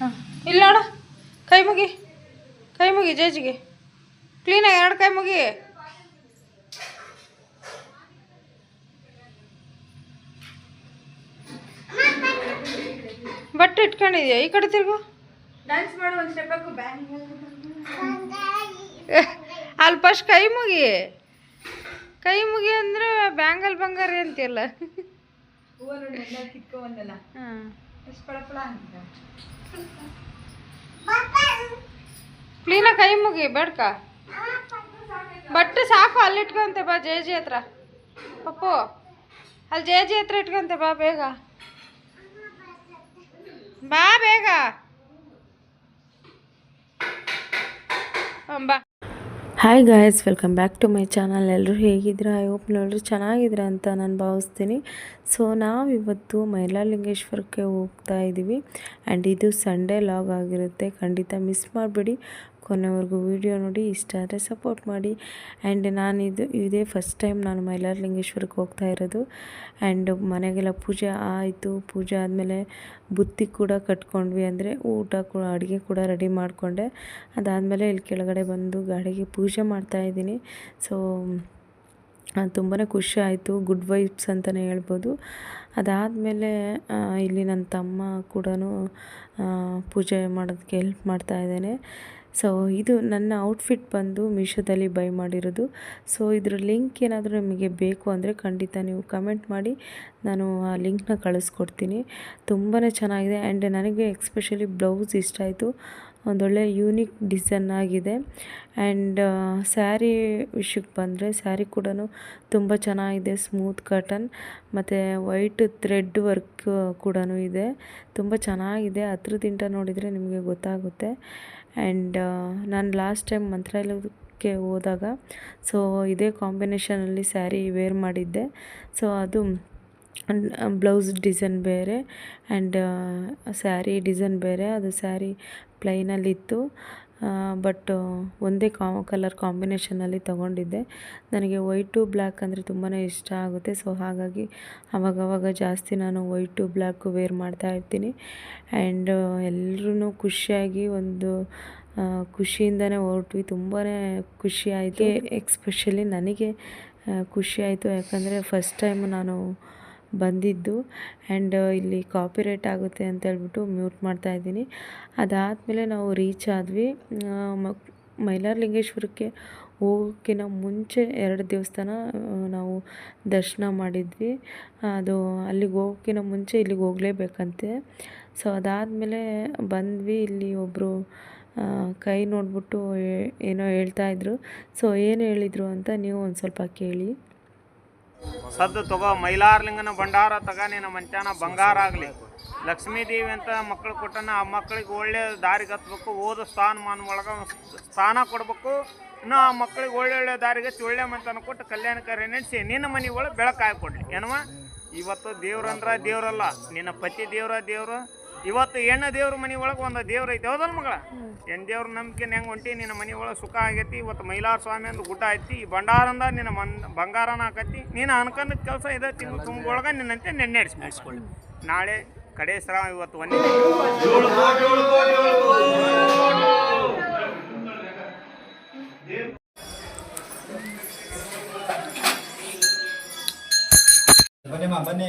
ಹಾಂ. ಇಲ್ಲಿ ನೋಡು. ಕೈ ಮುಗಿ. ಕೈ ಮುಗಿ ಜೇಜಿಗೆ. ಕ್ಲೀನಾಗಿ ಎರಡು ಕೈ ಮುಗಿ. ಬಟ್ಟೆ ಇಟ್ಕೊಂಡಿದ್ಯಾ? ಈ ಕಡೆ ತಿರ್ಗು. ಡ್ಯಾನ್ಸ್ ಮಾಡೋ ಒಂದು ಸ್ಟೆಪ್ ಹಾಕು ಅಲ್ಲಿ ಫಸ್ಟ್ ಕೈ ಮುಗಿ. ಕೈ ಮುಗಿ ಅಂದ್ರೆ ಬ್ಯಾಂಗಲ್ ಬಂಗಾರಿ ಅಂತೀಯಲ್ಲ. ಹೂವ ನೋಡಿ ಎಲ್ಲ ಕಿತ್ಕೊ ಬಂದಲ್ಲ. ಹಾಂ. ಎಷ್ಟು ಪಳ ಪಳ ಕ್ಲೀನ ಕೈ ಮುಗಿ, ಬೇಡ್ಕ. ಬಟ್ಟೆ ಸಾಕು, ಅಲ್ಲಿ ಇಟ್ಕೊಂತೆ ಬಾ ಜೆ ಜಿ ಹತ್ರ. ಪಪ್ಪು, ಅಲ್ಲಿ ಜೆ ಜಿ ಹತ್ರ ಇಟ್ಕೊಂತೆ ಬಾ, ಬೇಗ. ಬಾ ಬೇಗ. ಬಾ. Hi guys welcome back to my channel ಎಲ್ಲರೂ ಹೇಗಿದ್ದೀರಾ? ಐ ಹೋಪ್ ಎಲ್ಲರೂ ಚೆನ್ನಾಗಿದ್ದೀರಾ ಅಂತ ನಾನು ಭಾವಿಸ್ತೀನಿ. ಸೊ ನಾವಿವತ್ತು ಮೈಲಾಲಿಂಗೇಶ್ವರಕ್ಕೆ ಹೋಗ್ತಾ ಇದ್ದೀವಿ ಆ್ಯಂಡ್ ಇದು ಸಂಡೇ ಲಾಗ್ ಆಗಿರುತ್ತೆ. ಖಂಡಿತ ಮಿಸ್ ಮಾಡಬೇಡಿ. ಕೊನೆವರೆಗೂ ವಿಡಿಯೋ ನೋಡಿ, ಇಷ್ಟ ಆದರೆ ಸಪೋರ್ಟ್ ಮಾಡಿ. ಆ್ಯಂಡ್ ನಾನಿದು ಇದೇ ಫಸ್ಟ್ ಟೈಮ್ ನಾನು ಮೈಲಾರಲಿಂಗೇಶ್ವರಕ್ಕೆ ಹೋಗ್ತಾ ಇರೋದು. ಆ್ಯಂಡ್ ಮನೆಗೆಲ್ಲ ಪೂಜೆ ಆಯಿತು. ಪೂಜೆ ಆದಮೇಲೆ ಬುತ್ತಿ ಕೂಡ ಕಟ್ಕೊಂಡ್ವಿ. ಅಂದರೆ ಊಟ ಕೂಡ, ಅಡುಗೆ ಕೂಡ ರೆಡಿ ಮಾಡಿಕೊಂಡೆ. ಅದಾದಮೇಲೆ ಇಲ್ಲಿ ಕೆಳಗಡೆ ಬಂದು ಗಾಡಿಗೆ ಪೂಜೆ ಮಾಡ್ತಾಯಿದ್ದೀನಿ ಸೊ ತುಂಬಾ ಖುಷಿ ಆಯಿತು. ಗುಡ್ ವೈಬ್ಸ್ ಅಂತಲೇ ಹೇಳ್ಬೋದು. ಅದಾದಮೇಲೆ ಇಲ್ಲಿ ನನ್ನ ತಮ್ಮ ಕೂಡ ಪೂಜೆ ಮಾಡೋದಕ್ಕೆ ಹೆಲ್ಪ್ ಮಾಡ್ತಾ ಇದ್ದೇನೆ. ಸೊ ಇದು ನನ್ನ ಔಟ್ಫಿಟ್ ಬಂದು ಮೀಶೋದಲ್ಲಿ ಬೈ ಮಾಡಿರೋದು. ಸೊ ಇದ್ರ ಲಿಂಕ್ ಏನಾದರೂ ನಿಮಗೆ ಬೇಕು ಅಂದರೆ ಖಂಡಿತ ನೀವು ಕಮೆಂಟ್ ಮಾಡಿ. ನಾನು ಆ ಲಿಂಕ್ನ ಕಳಿಸ್ಕೊಡ್ತೀನಿ. ತುಂಬಾ ಚೆನ್ನಾಗಿದೆ. ಆ್ಯಂಡ್ ನನಗೆ ಎಕ್ಸ್ಪೆಷಲಿ ಬ್ಲೌಸ್ ಇಷ್ಟ ಆಯಿತು. ಒಂದೊಳ್ಳೆ ಯೂನಿಕ್ ಡಿಸೈನ್ ಆಗಿದೆ. ಆ್ಯಂಡ್ ಸ್ಯಾರಿ ವಿಷಯಕ್ಕೆ ಬಂದರೆ ಸ್ಯಾರಿ ಕೂಡ ತುಂಬ ಚೆನ್ನಾಗಿದೆ ಸ್ಮೂತ್ ಕಾಟನ್ ಮತ್ತು ವೈಟ್ ಥ್ರೆಡ್ ವರ್ಕ್ ಕೂಡ ಇದೆ. ತುಂಬ ಚೆನ್ನಾಗಿದೆ ಹತ್ರದಿಂದ ನೋಡಿದರೆ ನಿಮಗೆ ಗೊತ್ತಾಗುತ್ತೆ. ಆ್ಯಂಡ್ ನಾನು ಲಾಸ್ಟ್ ಟೈಮ್ ಮಂತ್ರಾಲಯಕ್ಕೆ ಹೋದಾಗ ಸೊ ಇದೇ ಕಾಂಬಿನೇಷನಲ್ಲಿ ಸ್ಯಾರಿ ವೇರ್ ಮಾಡಿದ್ದೆ. ಸೊ ಅದು ಬ್ಲೌಸ್ ಡಿಸೈನ್ ಬೇರೆ ಆ್ಯಂಡ್ ಸ್ಯಾರಿ ಡಿಸೈನ್ ಬೇರೆ. ಅದು ಸ್ಯಾರಿ ಪ್ಲೈನಲ್ಲಿತ್ತು. ಬಟ್ ಒಂದೇ ಕಾ, ಕಲರ್ ಕಾಂಬಿನೇಷನಲ್ಲಿ ತೊಗೊಂಡಿದ್ದೆ. ನನಗೆ ವೈಟು ಬ್ಲ್ಯಾಕ್ ಅಂದರೆ ತುಂಬಾ ಇಷ್ಟ ಆಗುತ್ತೆ. ಸೊ, ಹಾಗಾಗಿ ಅವಾಗವಾಗ ಜಾಸ್ತಿ ನಾನು ವೈಟು ಬ್ಲ್ಯಾಕು ವೇರ್ ಮಾಡ್ತಾ ಇರ್ತೀನಿ. ಆ್ಯಂಡ್ ಎಲ್ಲರೂ ಖುಷಿಯಾಗಿ ಒಂದು ಖುಷಿಯಿಂದನೇ ಹೊರಟ್ವಿ. ತುಂಬಾ ಖುಷಿ ಆಯಿತು. ಎಕ್ಸ್ಪೆಷಲಿ ನನಗೆ ಖುಷಿ ಆಯಿತು. ಯಾಕಂದರೆ ಫಸ್ಟ್ ಟೈಮ್ ನಾನು ಬಂದಿದ್ದು. ಆ್ಯಂಡ್ ಇಲ್ಲಿ ಕಾಪಿರೇಟ್ ಆಗುತ್ತೆ ಅಂತ ಹೇಳ್ಬಿಟ್ಟು ಮ್ಯೂಟ್ ಮಾಡ್ತಾ ಇದ್ದೀನಿ. ಅದಾದಮೇಲೆ ನಾವು ರೀಚ್ ಆದ್ವಿ. ಮೈಲಾರಲಿಂಗೇಶ್ವರಕ್ಕೆ ಹೋಗೋಕ್ಕಿಂತ ಮುಂಚೆ ಎರಡು ದೇವಸ್ಥಾನ ನಾವು ದರ್ಶನ ಮಾಡಿದ್ವಿ. ಅದು ಅಲ್ಲಿಗೆ ಹೋಗೋಕ್ಕಿಂತ ಮುಂಚೆ ಇಲ್ಲಿಗೆ ಹೋಗಲೇಬೇಕಂತೆ. ಸೊ ಅದಾದಮೇಲೆ ಬಂದ್ವಿ. ಇಲ್ಲಿ ಒಬ್ಬರು ಕೈ ನೋಡ್ಬಿಟ್ಟು ಏನೋ ಹೇಳ್ತಾಯಿದ್ರು ಸೊ ಏನು ಹೇಳಿದರು ಅಂತ ನೀವು ಒಂದು ಸ್ವಲ್ಪ ಕೇಳಿ. ಸದ್ದು ತಗೋ, ಮೈಲಾರ್ಲಿಂಗನ ಭಂಡಾರ ತಗ, ನಿನ್ನ ಮಂಚಾನ ಬಂಗಾರ ಆಗಲಿ. ಲಕ್ಷ್ಮೀದೇವಿ ಅಂತ ಮಕ್ಕಳು ಕೊಟ್ಟನ, ಆ ಮಕ್ಕಳಿಗೆ ಒಳ್ಳೆ ದಾರಿಗೆ ಹತ್ಬೇಕು, ಓದು ಸ್ಥಾನಮಾನ ಒಳಗೆ ಸ್ಥಾನ ಕೊಡಬೇಕು. ಇನ್ನು ಆ ಮಕ್ಕಳಿಗೆ ಒಳ್ಳೆ ದಾರಿಗೆ ಹಚ್ಚಿ, ಒಳ್ಳೆ ಮಂತನ ಕೊಟ್ಟು ಕಲ್ಯಾಣಕಾರಿ ನೆನೆಸಿ ನಿನ್ನ ಮನೆ ಒಳಗೆ ಬೆಳಕಾಗಿ ಕೊಡಲಿ. ಏನವ? ಇವತ್ತು ದೇವ್ರಂದ್ರೆ ದೇವರಲ್ಲ, ನಿನ್ನ ಪತಿ ದೇವ್ರ ದೇವ್ರು. ಇವತ್ತು ಹೆಣ್ಣ ದೇವ್ರ ಮನೆ ಒಳಗೆ ಒಂದು ದೇವ್ರ ಐತಿ ಹೌದಲ್ಲ ಮಗಳ? ಹೆಣ್ಣು ದೇವ್ರ ನಂಬಿಕೆ ಹೆಂಗೆ ಹೊಂಟಿ ನಿನ್ನ ಮನೆ ಒಳಗೆ ಸುಖ ಆಗೈತಿ ಇವತ್ತು ಮೈಲಾರ ಸ್ವಾಮಿ ಅಂದ್ ಗುಡ್ಡ ಐತಿ ಈ ಭಂಡಾರಂದ ನಿನ್ನ ಮನ್ ಬಂಗಾರನ ಹಾಕತಿ ನೀನು ಅನ್ಕೊಂಡ ಕೆಲಸ ಇದೆ ತಿಂಗಳು ತುಂಬೋಳಗ ನಿನ್ನಂತೆ ನೆನ್ನೆ ನಡೆಸ್ಕೊಳ್ಳಿ ನಾಳೆ ಕಡೆ ಶ್ರಾವ ಇವತ್ತು ಒಂದೇ ಮಾ ಬನ್ನಿ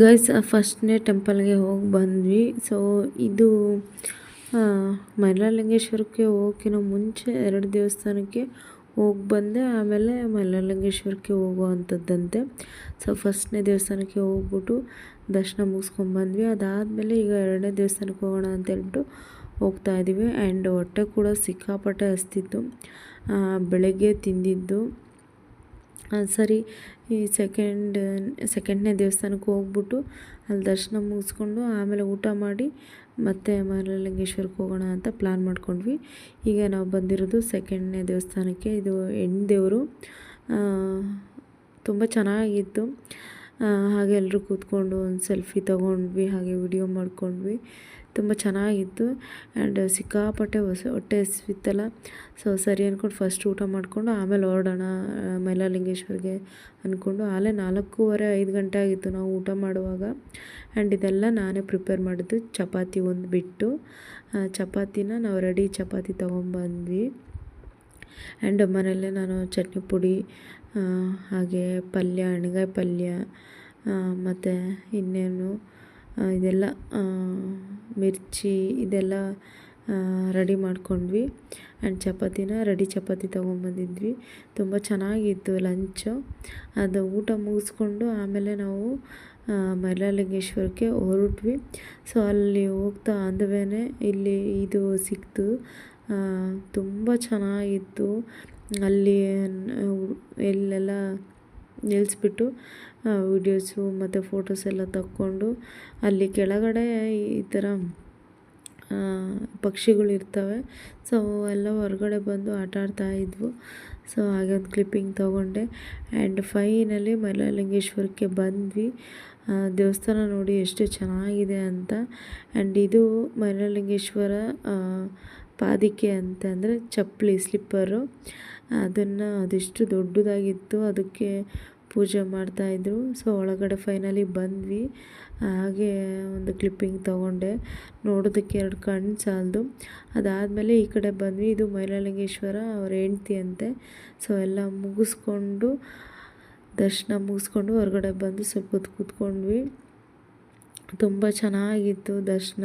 ಗೈಸ್ ಫಸ್ಟ್ನೇ ಟೆಂಪಲ್ಗೆ ಹೋಗಿ ಬಂದ್ವಿ. ಸೊ ಇದು ಮೈಲಾಲಿಂಗೇಶ್ವರಕ್ಕೆ ಹೋಗೋಕ್ಕಿಂತ ಮುಂಚೆ ಎರಡು ದೇವಸ್ಥಾನಕ್ಕೆ ಹೋಗಿ ಬಂದೆ. ಆಮೇಲೆ ಮೈಲಾರಲಿಂಗೇಶ್ವರಕ್ಕೆ ಹೋಗುವಂಥದ್ದಂತೆ ಸೊ ಫಸ್ಟ್ನೇ ದೇವಸ್ಥಾನಕ್ಕೆ ಹೋಗ್ಬಿಟ್ಟು ದರ್ಶನ ಮುಗಿಸ್ಕೊಂಡ್ಬಂದ್ವಿ ಅದಾದಮೇಲೆ ಈಗ ಎರಡನೇ ದೇವಸ್ಥಾನಕ್ಕೆ ಹೋಗೋಣ ಅಂತ ಹೇಳ್ಬಿಟ್ಟು ಹೋಗ್ತಾ ಇದ್ದೀವಿ ಆ್ಯಂಡ್ ಹೊಟ್ಟೆ ಕೂಡ ಸಿಕ್ಕಾಪಟ್ಟೆ ಹಸ್ತಿತ್ತು. ಬೆಳಗ್ಗೆ ತಿಂದಿದ್ದು. ಸರಿ. ಈ ಸೆಕೆಂಡ್ ಸೆಕೆಂಡ್ನೇ ದೇವಸ್ಥಾನಕ್ಕೆ ಹೋಗ್ಬಿಟ್ಟು ಅಲ್ಲಿ ದರ್ಶನ ಮುಗಿಸ್ಕೊಂಡು ಆಮೇಲೆ ಊಟ ಮಾಡಿ ಮತ್ತೆ ಮಹಾಲಿಂಗೇಶ್ವರಕ್ಕೆ ಹೋಗೋಣ ಅಂತ ಪ್ಲ್ಯಾನ್ ಮಾಡ್ಕೊಂಡ್ವಿ. ಈಗ ನಾವು ಬಂದಿರೋದು ಸೆಕೆಂಡ್ನೇ ದೇವಸ್ಥಾನಕ್ಕೆ. ಇದು ಹೆಣ್ಣು ದೇವರು ತುಂಬ ಚೆನ್ನಾಗಿತ್ತು. ಹಾಗೆ ಎಲ್ಲರೂ ಕೂತ್ಕೊಂಡು ಒಂದು ಸೆಲ್ಫಿ ತೊಗೊಂಡ್ವಿ, ಹಾಗೆ ವಿಡಿಯೋ ಮಾಡ್ಕೊಂಡ್ವಿ. ತುಂಬ ಚೆನ್ನಾಗಿತ್ತು ಆ್ಯಂಡ್ ಸಿಕ್ಕಾಪಟ್ಟೆ ಹೊಸ, ಹೊಟ್ಟೆ ಹಸಿವಿತ್ತಲ್ಲ. ಸೊ ಸರಿ ಅಂದ್ಕೊಂಡು ಫಸ್ಟ್ ಊಟ ಮಾಡಿಕೊಂಡು ಆಮೇಲೆ ಹೊರಡೋಣ ಮೈಲಾಲಿಂಗೇಶ್ವರಿಗೆ ಅಂದ್ಕೊಂಡು ಆಲೇ ನಾಲ್ಕೂವರೆ, ಐದು ಗಂಟೆ ಆಗಿತ್ತು ನಾವು ಊಟ ಮಾಡುವಾಗ. ಆ್ಯಂಡ್ ಇದೆಲ್ಲ ನಾನೇ ಪ್ರಿಪೇರ್ ಮಾಡಿದ್ದು ಚಪಾತಿ ಒಂದು ಬಿಟ್ಟು. ಚಪಾತಿನ ನಾವು ರೆಡಿ ಚಪಾತಿ ತೊಗೊಂಬಂದ್ವಿ. ಆ್ಯಂಡ್ ಮನೆಯಲ್ಲೇ ನಾನು ಚಟ್ನಿ ಪುಡಿ ಹಾಗೆ ಪಲ್ಯ, ಎಣ್ಗಾಯಿ ಪಲ್ಯ ಮತ್ತು ಇನ್ನೇನು ಇದೆಲ್ಲ ಮಿರ್ಚಿ ಇದೆಲ್ಲ ರೆಡಿ ಮಾಡ್ಕೊಂಡ್ವಿ. ಆ್ಯಂಡ್ ಚಪಾತಿನ, ರೆಡಿ ಚಪಾತಿ ತೊಗೊಂಬಂದಿದ್ವಿ. ತುಂಬ ಚೆನ್ನಾಗಿತ್ತು ಲಂಚು. ಅದು ಊಟ ಮುಗಿಸ್ಕೊಂಡು ಆಮೇಲೆ ನಾವು ಮೈಲಾರಲಿಂಗೇಶ್ವರಕ್ಕೆ ಹೊರಟ್ವಿ. ಸೊ ಅಲ್ಲಿ ಹೋಗ್ತಾ ಅಂದವೇನೆ ಇಲ್ಲಿ ಇದು ಸಿಕ್ತು. ತುಂಬ ಚೆನ್ನಾಗಿತ್ತು. ಅಲ್ಲಿ ಎಲ್ಲೆಲ್ಲ ನಿಲ್ಲಿಸ್ಬಿಟ್ಟು ವಿಡಿಯೋಸು ಮತ್ತು ಫೋಟೋಸ್ ಎಲ್ಲ ತಕ್ಕೊಂಡು ಅಲ್ಲಿ ಕೆಳಗಡೆ ಈ ಥರ ಪಕ್ಷಿಗಳು ಇರ್ತವೆ. ಸೊ, ಎಲ್ಲ ಹೊರಗಡೆ ಬಂದು ಆಟ ಆಡ್ತಾ ಇದ್ವು. ಸೊ, ಹಾಗೆ ಒಂದು ಕ್ಲಿಪ್ಪಿಂಗ್ ತೊಗೊಂಡೆ. ಆ್ಯಂಡ್ ಫೈನಲಿ ಮೈಲಾರಲಿಂಗೇಶ್ವರಕ್ಕೆ ಬಂದ್ವಿ. ದೇವಸ್ಥಾನ ನೋಡಿ ಎಷ್ಟು ಚೆನ್ನಾಗಿದೆ ಅಂತ. ಆ್ಯಂಡ್ ಇದು ಮೈಲಾರಲಿಂಗೇಶ್ವರ ಪಾದಿಕೆ ಅಂತಂದರೆ ಚಪ್ಪಲಿ, ಸ್ಲಿಪ್ಪರು. ಅದನ್ನು ಅದೆಷ್ಟು ದೊಡ್ಡದಾಗಿತ್ತು, ಅದಕ್ಕೆ ಪೂಜೆ ಮಾಡ್ತಾಯಿದ್ರು ಸೊ ಒಳಗಡೆ ಫೈನಲಿ ಬಂದ್ವಿ. ಹಾಗೆ ಒಂದು ಕ್ಲಿಪ್ಪಿಂಗ್ ತೊಗೊಂಡೆ. ನೋಡೋದಕ್ಕೆ ಎರಡು ಕಣ್ಣು ಸಾಲದು. ಅದಾದಮೇಲೆ ಈ ಕಡೆ ಬಂದ್ವಿ. ಇದು ಮೈಲಾಲಿಂಗೇಶ್ವರ ಅವ್ರ ಹೆಂಡ್ತಿ ಅಂತೆ. ಸೊ ಎಲ್ಲ ಮುಗಿಸ್ಕೊಂಡು, ದರ್ಶನ ಮುಗಿಸ್ಕೊಂಡು ಹೊರಗಡೆ ಬಂದು ಸ್ವಲ್ಪ ಕೂತ್ಕೊಂಡ್ವಿ. ತುಂಬ ಚೆನ್ನಾಗಿತ್ತು ದರ್ಶನ.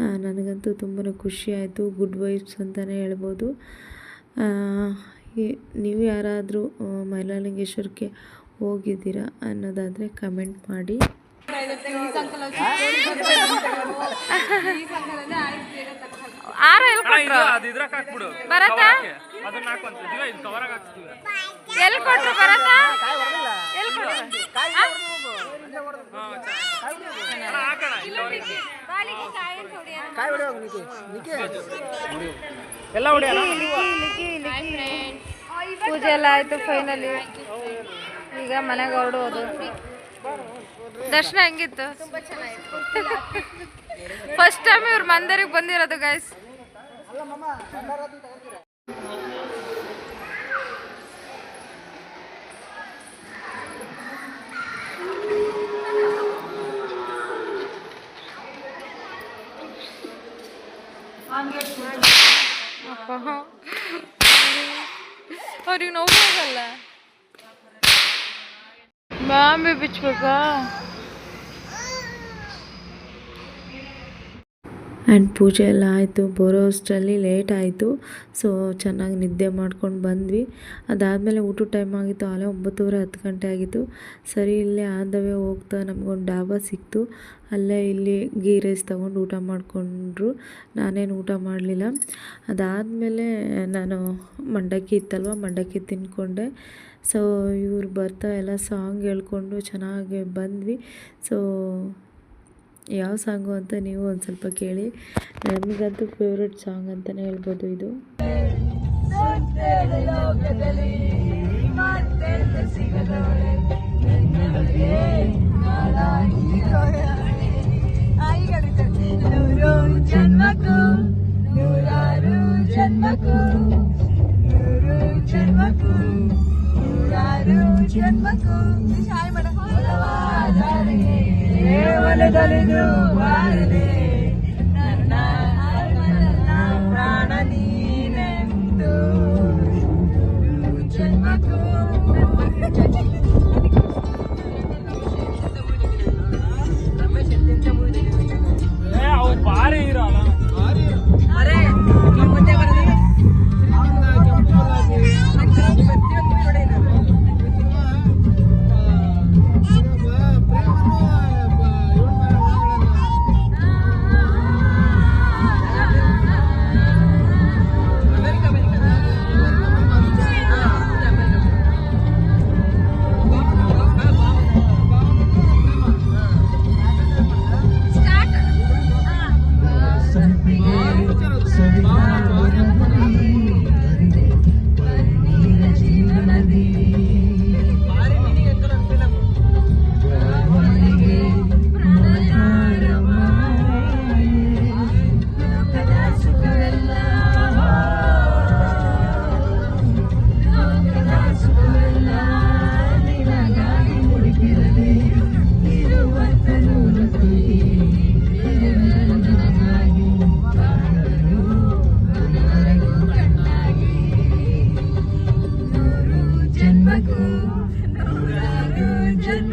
ನನಗಂತೂ ತುಂಬಾ ಖುಷಿ ಆಯಿತು. ಗುಡ್ ವೈಬ್ಸ್ ಅಂತಲೇ ಹೇಳ್ಬೋದು. ನೀವು ಯಾರಾದರೂ ಮೈಲಾಲಿಂಗೇಶ್ವರಕ್ಕೆ ಹೋಗಿದ್ದೀರಾ ಅನ್ನೋದಾದರೆ ಕಮೆಂಟ್ ಮಾಡಿ. ಆರ ಎಲ್ಲಿ ಕೊಟ್ರು? ಬರತ್ತಾ? ಎಲ್ಲಿ ಕೊಟ್ರು ಬರತ್ತಾ? ಎಲ್ಲಿ ಕೊಟ್ರು? ಹಾಕೋಣ ಎಲ್ಲ ಹೊಡಿಯೋಣ? ಪೂಜೆ ಎಲ್ಲ ಆಯ್ತು ಫೈನಲಿ ಈಗ ಮನೆಗೆ ಹೊರಡೋದು. ದರ್ಶನ ಹೆಂಗಿತ್ತು? ಫಸ್ಟ್ ಟೈಮ್ ಇವ್ರ ಮಂದಿರಿಗೆ ಬಂದಿರೋದು ಗೈಸ್ ಅವ್ರಿಗೆ ನೋವಾಗಲ್ಲ ಬಾಂಬೆ ಬಿಚ್ಬೇಕಾ ಆ್ಯಂಡ್ ಪೂಜೆ ಎಲ್ಲ ಆಯಿತು ಬರೋ ಅಷ್ಟರಲ್ಲಿ ಲೇಟ್ ಆಯಿತು. ಸೊ ಚೆನ್ನಾಗಿ ನಿದ್ದೆ ಮಾಡ್ಕೊಂಡು ಬಂದ್ವಿ. ಅದಾದಮೇಲೆ ಊಟದ ಟೈಮ್ ಆಗಿತ್ತು, ಆಲೇ ಒಂಬತ್ತುವರೆ, ಹತ್ತು ಗಂಟೆ ಆಗಿತ್ತು. ಸರಿ, ಇಲ್ಲೇ ಆನ್ ದ ವೇ ಹೋಗ್ತಾ ನಮಗೊಂದು ಡಾಬಾ ಸಿಕ್ತು. ಅಲ್ಲೇ ಇಲ್ಲಿ ಗೀ ರೈಸ್ ತೊಗೊಂಡು ಊಟ ಮಾಡಿಕೊಂಡ್ರು. ನಾನೇನು ಊಟ ಮಾಡಲಿಲ್ಲ. ಅದಾದಮೇಲೆ ನಾನು ಮಂಡಕ್ಕಿ ಇತ್ತಲ್ವ, ಮಂಡಕ್ಕಿ ತಿಂದ್ಕೊಂಡೆ ಸೊ ಇವ್ರು ಬರ್ತಾ ಎಲ್ಲ ಸಾಂಗ್ ಹೇಳ್ಕೊಂಡು ಚೆನ್ನಾಗಿ ಬಂದ್ವಿ. ಸೊ ಯಾವ ಸಾಂಗು ಅಂತ ನೀವು ಒಂದು ಸ್ವಲ್ಪ ಕೇಳಿ. ನಮಗಂತೂ ಫೇವ್ರೆಟ್ ಸಾಂಗ್ ಅಂತಲೇ ಹೇಳ್ಬೋದು ಇದು. ಜನ್ಮಕ್ಕೂ ಜನ್ಮಕ್ಕೂ ಜನ್ಮಕ್ಕೂ. ಜನ್ಮಕ್ಕೂ ದೇವಲದಲಿದು ಬಾರದೆ ನನ್ನ ನನ್ನ ಪ್ರಾಣ ನೀನೆಂದು. ಜನ್ಮಕ್ಕೂ ಭಾರಿ ಇರೋ.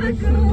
the glory.